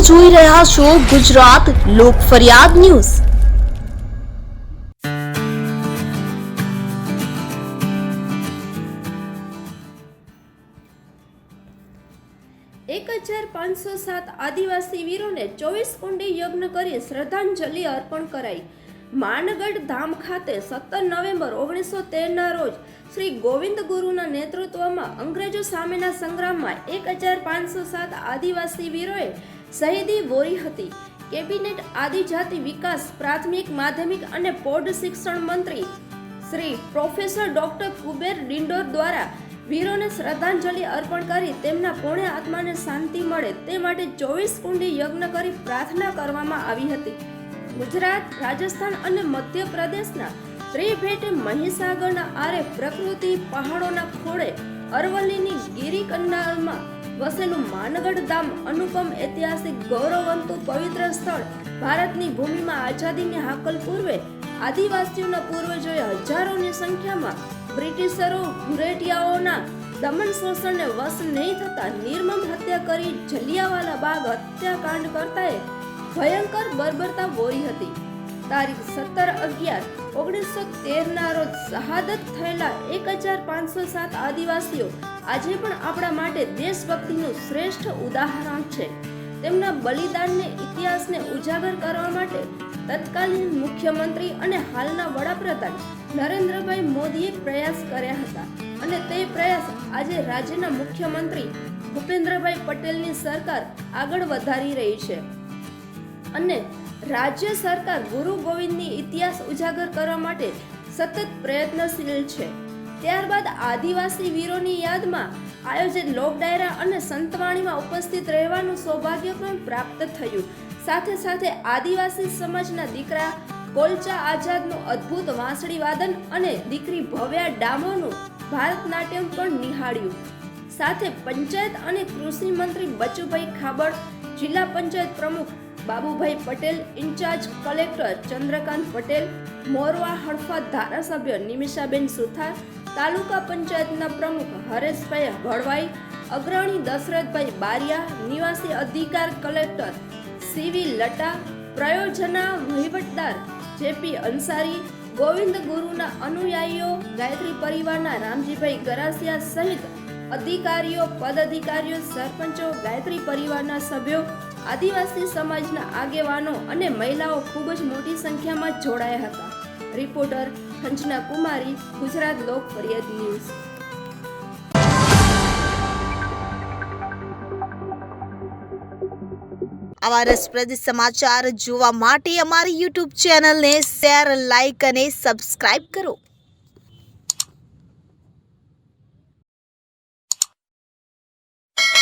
જોઈ રહ્યા છો ગુજરાત લોક ફરિયાદ ન્યૂઝ. એક હજાર પાંચસો સાત આદિવાસી વીરોને ચોવીસ કુંડી યજ્ઞ કરી શ્રદ્ધાંજલિ અર્પણ કરાઈ. માનગઢ ધામ ખાતે સત્તર નવેમ્બર ઓગણીસો તેરના રોજ શ્રી ગોવિંદ ગુરુના નેતૃત્વમાં અંગ્રેજો સામેના સંગ્રામમાં એક હજાર પાંચસો સાત આદિવાસી વીરોએ શહીદી વોરી હતી. કેબિનેટ આદિજાતિ વિકાસ, પ્રાથમિક, માધ્યમિક અને પૌઢ શિક્ષણ મંત્રી શ્રી પ્રોફેસર ડોક્ટર કુબેર ડિંડોર દ્વારા વીરોને શ્રદ્ધાંજલિ અર્પણ કરી તેમના પુણ્ય આત્માને શાંતિ મળે તે માટે ચોવીસ કુંડી યજ્ઞ કરી પ્રાર્થના કરવામાં આવી હતી. ગુજરાત, રાજસ્થાન અને મધ્યપ્રદેશના ત્રિભેટ મહીસાગરના આરે પ્રકૃતિ પહાડોના ખોળે અરવલ્લીની ગિરિકંડાલમાં વસેલું માનગઢ ધામ અનુપમ ઐતિહાસિક ગૌરવંતું પવિત્ર સ્થળ ભારતની ભૂમિમાં આઝાદીની હાકલ પૂર્વે આદિવાસીઓના પૂર્વજોએ હજારોની સંખ્યામાં બ્રિટિશરો ઘુરેટિયાઓના દમન શોષણને વશ નહીં થતા નિર્મમ હત્યા કરી જલિયાવાલા બાગ હત્યાકાંડ કરતાએ ભયંકર બર્બરતા વોરી હતી. તારીખ સત્તર અગિયાર ઓગણીસો તેરના રોજ શહાદત થયેલા એક હજાર પાંચસો સાત આદિવાસીઓ આજે પણ આપણા માટે દેશભક્તિનું શ્રેષ્ઠ ઉદાહરણ છે. તેમના બલિદાનને, ઇતિહાસને ઉજાગર કરવા માટે તત્કાલીન મુખ્યમંત્રી અને હાલના વડાપ્રધાન નરેન્દ્રભાઈ મોદીએ પ્રયાસ કર્યા હતા અને તે પ્રયાસ આજે રાજ્યના મુખ્યમંત્રી ભૂપેન્દ્રભાઈ પટેલની સરકાર આગળ વધારી રહી છે. અને રાજ્ય સરકાર ગુરુ ગોવિંદની ઇતિહાસ ઉજાગર કરવા માટે સતત પ્રયત્નશીલ છે. ત્યારબાદ આદિવાસી વીરોની યાદમાં આયોજિત લોક ડાયરા અને સંતવાણીમાં ઉપસ્થિત રહેવાનું સૌભાગ્ય પણ પ્રાપ્ત થયું. સાથે સાથે આદિવાસી સમાજના દીકરા કોલચા આઝાદનું અદ્ભુત વાંસળી વાદન અને દીકરી ભવ્યા ડામોનું ભારતનાટ્યમ પણ નિહાળ્યું. સાથે પંચાયત અને કૃષિ મંત્રી બચુભાઈ ખાબડ, જિલ્લા પંચાયત પ્રમુખ Babubhai Patel, in charge collector Chandrakant Patel, Morva Hadaf ધારાસભ્ય નિમિષાબેન સુથાર તાલુકા પંચાયતના પ્રમુખ હરેશભાઈ હળવાઈ અગ્રણી દશરથભાઈ બારિયા, નિવાસી અધિકાર કલેક્ટર સીવી લટા, પ્રયોજના વહીવટદાર જેપી અંસારી, ગોવિંદ ગુરુના અનુયાયીઓ, ગાયત્રી પરિવારના રામજીભાઈ ગરાસિયા સહિત અધિકારીઓ, પદાધિકારીઓ, સરપંચો, ગાયત્રી પરિવારના સભ્યો, આદિવાસી સમાજના આગેવાનો અને મહિલાઓ ખૂબ જ મોટી સંખ્યામાં જોડાયા હતા. રિપોર્ટર ખંચના કુમારી, ગુજરાત લોક ફરિયાદ ન્યૂઝ. આવા રસપ્રદ સમાચાર જોવા માટે અમારી યુટ્યુબ ચેનલને શેર લાઇક અને સબસ્ક્રાઇબ કરો.